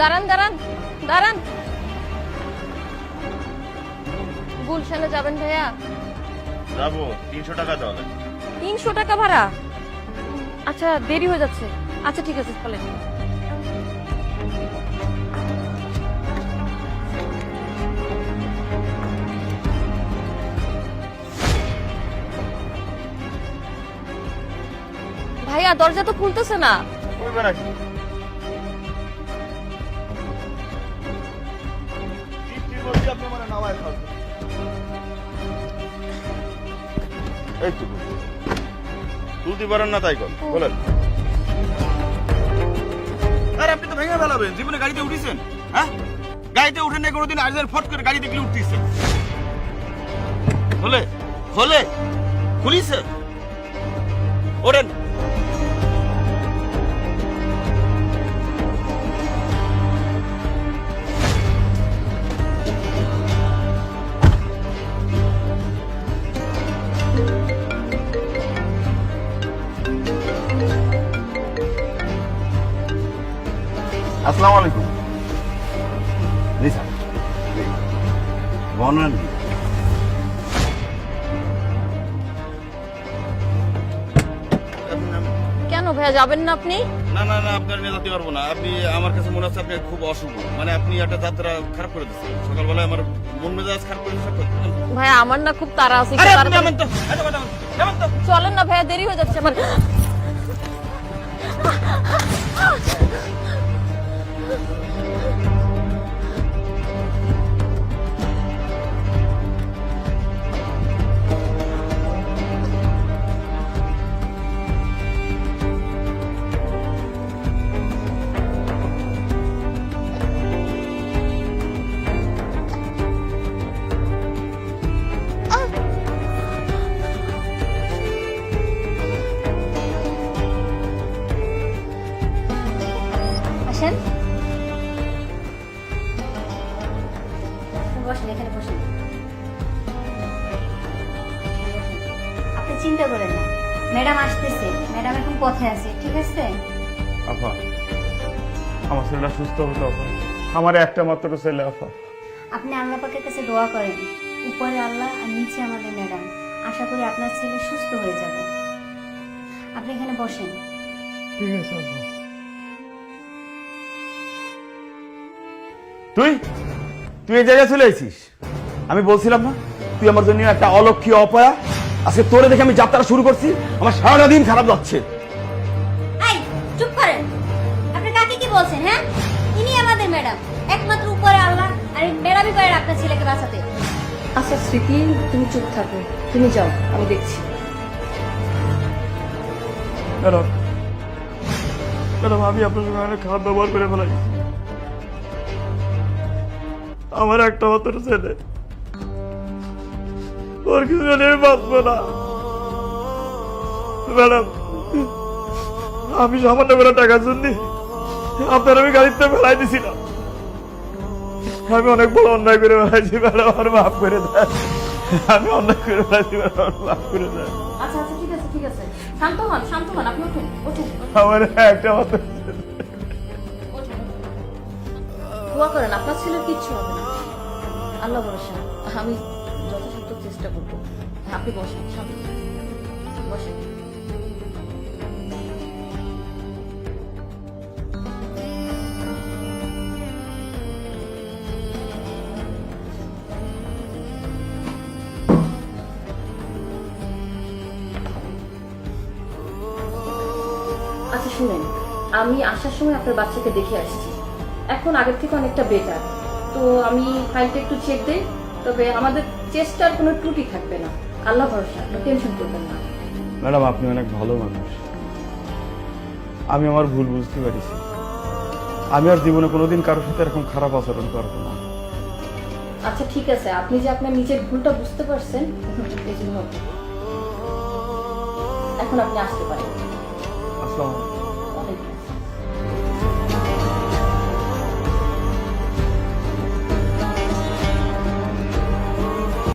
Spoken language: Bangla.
দাঁড়ান দাঁড়ান দাঁড়ান। গুলশানে যাবেন ভাইয়া? যাব তিনশো টাকা লাগবে তিনশো টাকা ভাড়া? আচ্ছা দেরি হয়ে যাচ্ছে। আচ্ছা ঠিক আছে চলেন। ভাইয়া দরজা তো খুলতেছে না। এই তো। তুলতে পারেন না তাই কর। বলেন। আর আপনি তো ভেঙে ফেলাবেন। জীবনে গাড়িতে উঠেছেন হ্যাঁ? গাড়িতে উঠে নেই কোনোদিন আজ ফট করে গাড়ি দেখলে উঠতেছেন। হলে হলে খুলিছে? ওরেন আসসালামু আলাইকুম। জি স্যার। কেন ভাইয়া যাবেন না আপনি? না না না আপনার নিয়ে যেতে পারব না। আপনি আমার কাছে মনে হচ্ছে আপনি খুব অশুভ। মানে আপনি একটা যাত্রা খারাপ করে দিচ্ছেন সকালবেলায় আমার মন মেজাজ খারাপ করে দিচ্ছেন ভাইয়া আমার না খুব তাড়া আছে চলেন না ভাইয়া দেরি হয়ে যাচ্ছে আমার। Oh, my God. বসেন এখানে বসেন। আপনি চিন্তা করেন না। ম্যাডাম আসতেছে। ম্যাডাম এখন পথে আছে ঠিক আছে? আফা আমার ছেলেটা সুস্থ হতো আফা। আমার একটা মাত্র ছেলে আফা। আপনি আল্লাহ পাকের কাছে দোয়া করেন উপরে আল্লাহ আর নিচে আমাদের ম্যাডাম। আশা করি আপনার ছেলে সুস্থ হয়ে যাবে। আপনি এখানে বসেন। ঠিক আছে আফা। তুই? তুই এই জায়গায় চলে এসেছিস আমি বলছিলাম না তুই আমার জন্য একটা অলক্ষী অপয়া। আজকে তোরে দেখে আমি যাত্রা শুরু করছি আমার সারাটা দিন খারাপ যাচ্ছে। চুপ করেন। আপনি কাকে কি বলছেন হ্যাঁ? ইনি আমাদের ম্যাডাম একমাত্র উপরে আল্লাহ আর এই ম্যাডামই পারেন আপনার ছেলেকে বাঁচাতে। আচ্ছা স্মৃতি তুমি চুপ থাকো। তুমি যাও আমি দেখছি। ম্যাডাম ম্যাডাম আমি আপনার সঙ্গে অনেক খারাপ ব্যবহার করে ফেলাই আমার একটা মাত্র ছেলে। ওর কিছু বাঁচবো না। ম্যাডাম আমি সামান্য করে টাকার জন্য আপনার আমি গাড়িতে ফেলাই দিছিলাম। আমি অনেক বড় অন্যায় করে বেড়াইছি ম্যাডাম আমার মাফ করে দেয় আমি অন্যায় করে ফেলাইছি ম্যাডাম আমার মাফ করে দেয় আচ্ছা আচ্ছা ঠিক আছে ঠিক আছে। শান্ত হন শান্ত হন আপনি উঠুন উঠুন। আমার একটা মাত্র দোয়া করেন, আপনার ছেলের কিচ্ছু হবে না। আল্লাহ ভরসা, আমি যথাসাধ্য চেষ্টা করব। আপনি বসেন হন। বসেন। আচ্ছা শুনেন, আমি আসার সময় আপনার বাচ্চাকে দেখে আসছি। এখন আগের থেকে অনেকটা বেটার তো আমি ফাইলটা একটু চেক দিই তবে আমাদের চেষ্টার কোনো ত্রুটি থাকবে না। আল্লাহ ভরসা টেনশন করবেন না। ম্যাডাম আপনি অনেক ভালো মানুষ। আমি আমার ভুল বুঝতে পারিছি। আমি আর জীবনে কোনোদিন কারোর সাথে এরকম খারাপ আচরণ করব না। আচ্ছা ঠিক আছে। আপনি যে আপনার নিজের ভুলটা বুঝতে পারছেন এখন আপনি আসতে পারেন। আসসালামু আলাইকুম।